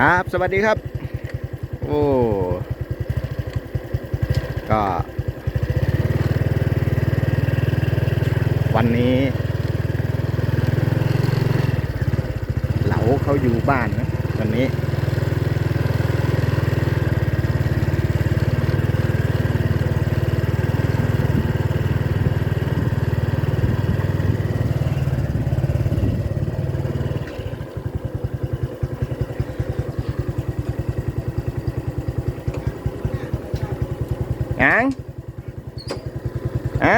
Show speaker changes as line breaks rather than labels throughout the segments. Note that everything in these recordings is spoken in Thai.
ครับ สวัสดีครับ โอ้ ก็ วันนี้ เหลาเขาอยู่บ้านนะวันนี้ ยัง อะ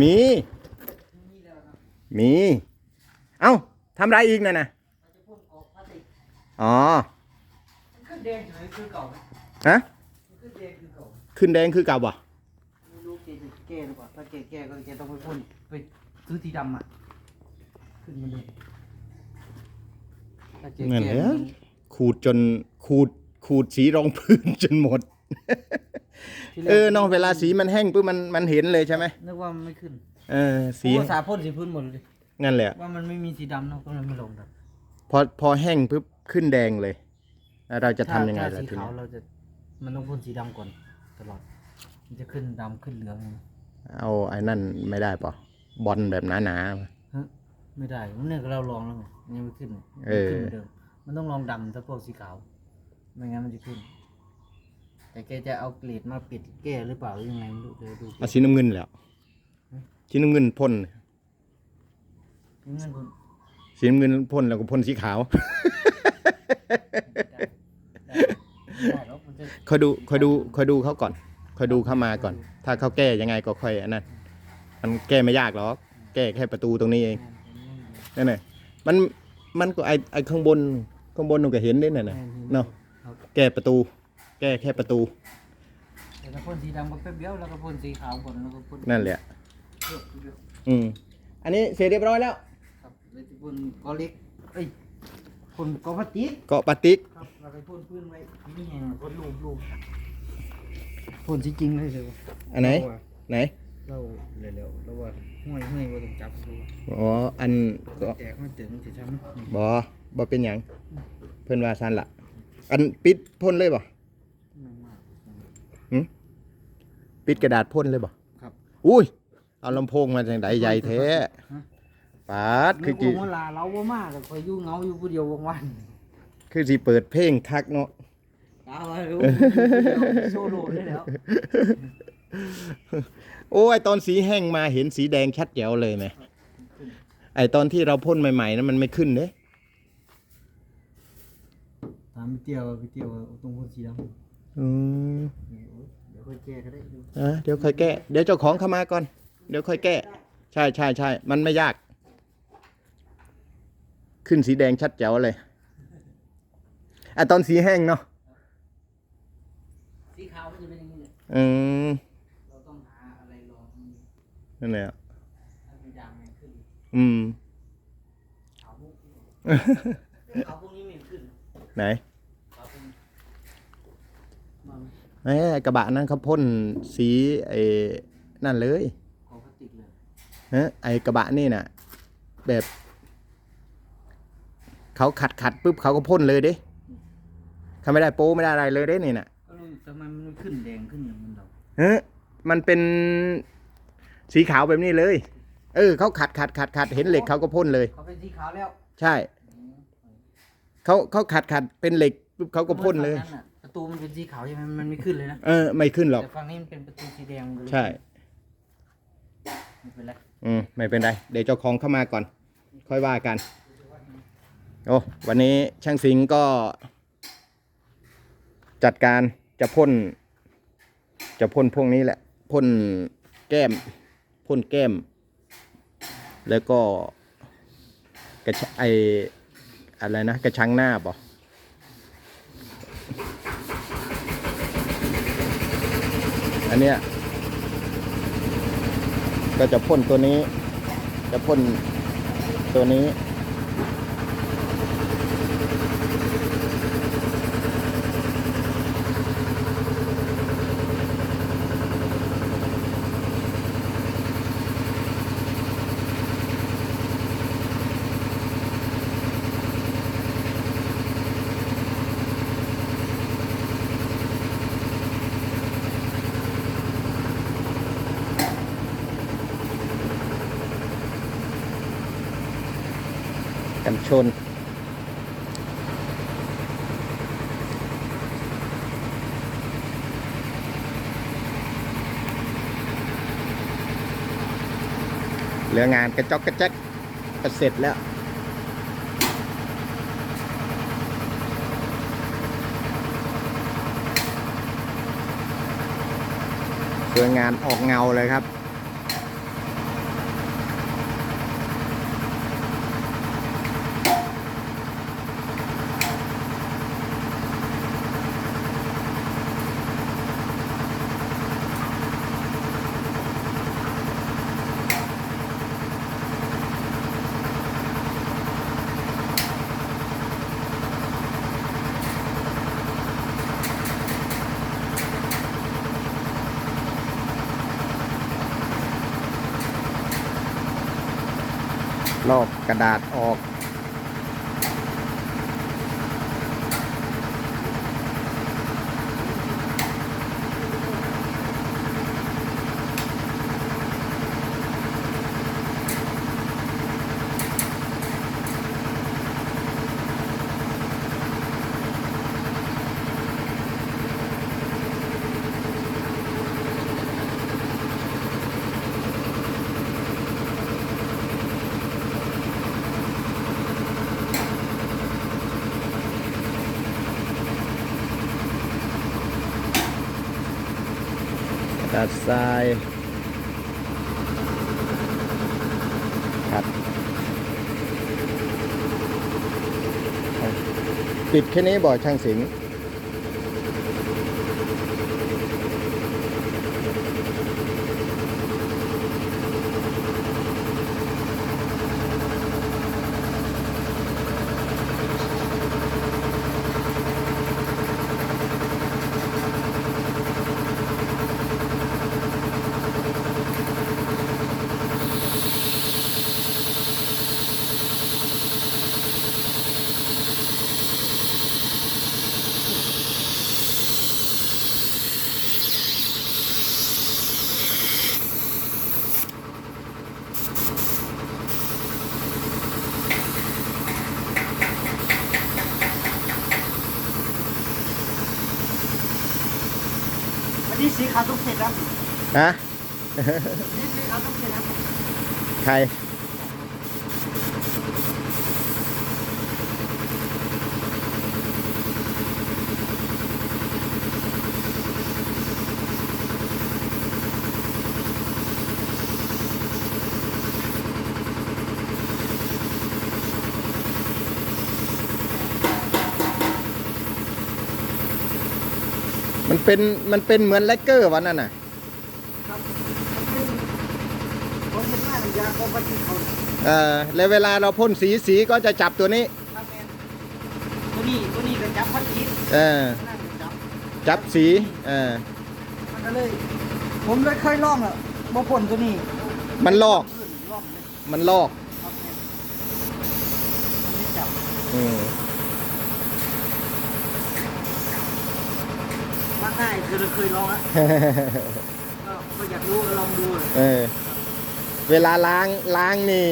มี มี เอ้าทำไรอีกน่ะนะอ๋อ
ขึ้นแดงเฉยคือเก่าไหม
ฮะ
ขึ้นแดงคือเก่า
ขึ้นแดงคือเก่าบ่
ไม่รู้แกจะแก้หรือเปล่าถ้าแกแก้ก็แกต้องไปพ่นไปซื้อสีดำอะขึ้นมาเลยถ้าแก
เงิน
แก้
เหรอขูดจนขูดขูดสีรองพื้นจนหมด
ที่แรก
เออเนอกเวลาสีมันแห้งปุ๊บมันมันเห็นเลยใช่ไหม
นึกว่ามันไม่ขึ้น
เออสี
สีภาษาพ่นสีพื้นหมดเลย
นั่นแหละ
ว่ามันไม่มีสีดำเนาะก็เลยไม่ลงครับ
พอพอแห้งปุ๊บขึ้นแดงเลยแล้วเราจะทำยังไง
ถ้า
ล่ะ
สี
ที
ขา
นี้
วเราจะมันต้องพ่นสีดำก่อนตลอด มันจะขึ้นดำขึ้นเหลืองนะ
เอาไอ้นั่นไม่ได้ป่ะบอลแบบหนา
ฮะไม่ได้เนี่ยเราลองแล้วไงมันยังไม่ขึ้นเลย
เออ
มันขึ้นเหมือนเดิมมันต้องลองดำถ้าพวกสีขาวไม่งั้นมันจะขึ้น แต่แกจะเอาเกรดมาปิดแก้หรือเปล่าหรือยังไงไม่รู้เดี๋ยวดู
ๆเอาสีน้ำเงินแล้วสีน้ำเงินพ่น
เงินคุณ
สีน้ำเงินพ่นแล้วก็พ่นสีขาว
ได้ได้ได้แล้วมันจะ
คอยดูคอยดูคอยดูเขาก่อนคอยดูเข้ามาก่อน ถ้าเขาแก้ยังไงก็ค่อยอันนั้นมันแก้ไม่ยากหรอกแก้แค่ประตูตรงนี้เองนั่นแหละมันมันก็ไอไอข้างบนข้างบนมันก็เห็นได้น่ะนะเนาะ
ครับ
แก้ประตู แก้แค่ประตู
แต่ถ้าพ่นสีดำก็แป๊บเดียวแล้วก็พ่นสีขาวก่อนแล้วก็พ่น
นั่นแหละ
เพิ่มเดียว
อืม อันนี้เสร็จเรียบร้อยแล้ว
ครับแล้วจะพ่นกอเล็กเอ้ยพ่นกอพลาสติก
เกาะปาติก
ครับเราไปพ่นพื้นไว้นี่ไงพ่นรูปรูปพ่นสีจริงเลยเดี๋ยว
อันไหน
เราอะ
ไหน
เราเร็วๆแล้วว่าห้วยห้วยว่าต้องจับดู
อ๋อ อันก็
แจกมันถึงจะทำ
บอบอเป็นหยัง เพื่อนว่าซันละ อันปิดพ่นเลยบ่
ไม่มาก
ปิดกระดาษพ่นเลยบ่
ครับ
อุ้ย เอาลำโพงมาจากไหนใหญ่แท้ปาด
คื
คืออ
จี
จี
เวลาเราบ่มากก็คอยอยู่เหงาอยู่ผู้เดียววัน
คือสิเปิดเพลงคักเนาะ
ๆตาว่ารู้โซโล่ได้แล้ว
โอ้ยตอนสีแห้งมาเห็นสีแดงชัดแจ๋วเลยไหมไอตอนที่เราพ่นใหม่ๆนั้นมันไม่ขึ้นเด้
ถามพี่เตียวพี่เตียวตรงคนสีดำ
อืม
เดี๋ยว ค่อยแก้ก็ได้ดู
อะเดี๋ยวค่อยแก้ เดี๋ยวเจ้าของเข้ามาก่อน เดี๋ยวค่อยแก้ ใช่ใช่ใช่มันไม่ยาก ขึ้นสีแดงชัดแจ๋วเลยอะตอนสีแห้งเนาะ
สีขาวมันจะเป็นอย่างนี้เลย
อืม
เราต้องหาอะไรรอง
นั่นแหละ
ให้มันยางมันขึ้น
อืม
ขาวมุกขาวพวกนี้ไม่ขึ้น
ไหน
ขาวพวกนี้มา
แหมกระบะนั้นเขาพ่นสีไอ้นั่นเลย
ขอพลาสติกเลย
ฮะไอ้กระบะนี่น่ะ แบบเขาขัดขัดปุ๊บเขาก็พ่นเลยเด้เขาไม่ได้โป้ไม่ได้อะไรเลยเด้นี่น่ะ
ก็รู้ทำไมมันไม่ขึ้นแดงขึ้นอย่างมันเรา
เฮ้ยมันเป็นสีขาวแบบนี้เลย เออเขาขัดขัดขัดขัดเห็นเหล็กเขาก็พ่นเลย
เขาเป็นสีขาวแล้ว
ใช่เขาเขาขัดขัดเป็นเหล็กปุ๊บเขาก็พ่นเลย
ฝั่งะประ ตูมันเป็นสีขาวใช่ไหมมันไม่ขึ้นเลยนะ
เออไม่ขึ้นหรอก
แต่ฝั่งนี้มันเป็นประตูสีแดงมันก็เลย
ใช่
ไม่เป็นไร
อืมไม่เป็นไร เดี๋ยวเจ้าของเข้ามาก่อน ค่อยว่ากัน โอ้วันนี้ช่างสิงห์ก็ จัดการจะพ่น จะพ่นพวกนี้แหละพ่นแก้มพ่นแก้ม แล้วก็ กระชะไออะไรนะ กระชังหน้าบ่ อันเนี้ยก็จะพ่นตัวนี้ จะพ่นตัวนี้ กันชน เหลืองานกระจอกกระแจ๊กก็เสร็จแล้วสวยงานออกเงาเลยครับ ลอกกระดาษออก กระดทรายครับปิดแค่นี้บ่อช่างสิงห์
วันนี้สีขาวต้องเสร็จแล้ว
ฮะ
นี่สีขาวต้องเสร็จแล้ว
ใคร มันเป็นมันเป็นเหมือนแลกเกอร์วันนั้นน่ะ
ครับผมเห็นว่าอยาเอาไปที่เขา
เออแล้วเวลาเราพ่นสีสีก็จะจับตัวนี้
ครับแมนตัวนี้ตัวนี้ก็จับพัดจีน
เออ
นั่นก็จับ
จับสี เออ
มันก็เลย ผมเลยเคยลองอะบ่พ่นตัวนี้
มันลอก
ขึ้นลอกเลย
มันลอก
ครับแมนมันไม่จับ
อืม
มักง่ายคือเราเคยลองอะก็ก็อยากรู้ก็ลองดูเอ
อ เวลาล้างล้างนี่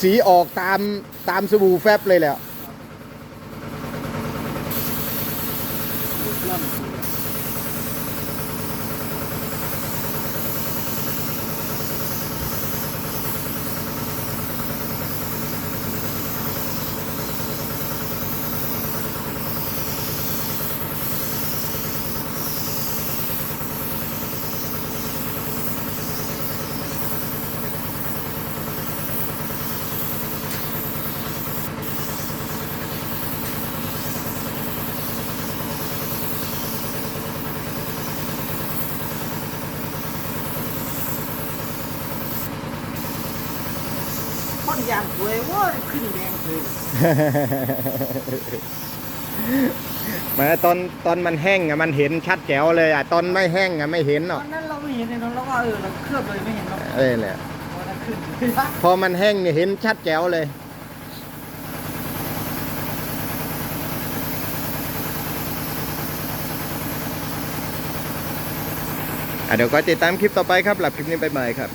สีออกตามตามสบู่แฟบเลยแหล้วา
งสวยเว้ยขึ้นแดงเลย
แม้ตอนตอนมันแห้งอะมันเห็นชัดแจ๋วเลยอะตอนไม่แห้งอะไม่เห็นหร
ต
อ
อกนนั้นเราไม่เห็นเลยเนอะเราก็เออเราเคลือบเลยไม่เห็นหรอก
เออแหละ
พอนั้นขึ้นเลย
พอมันแห้งเนี่ยเห็นชัดแจ๋วเลย อะเดี๋ยวก็ติดตามคลิปต่อไปครับหลับคลิปนี้บ๊ายบายครับ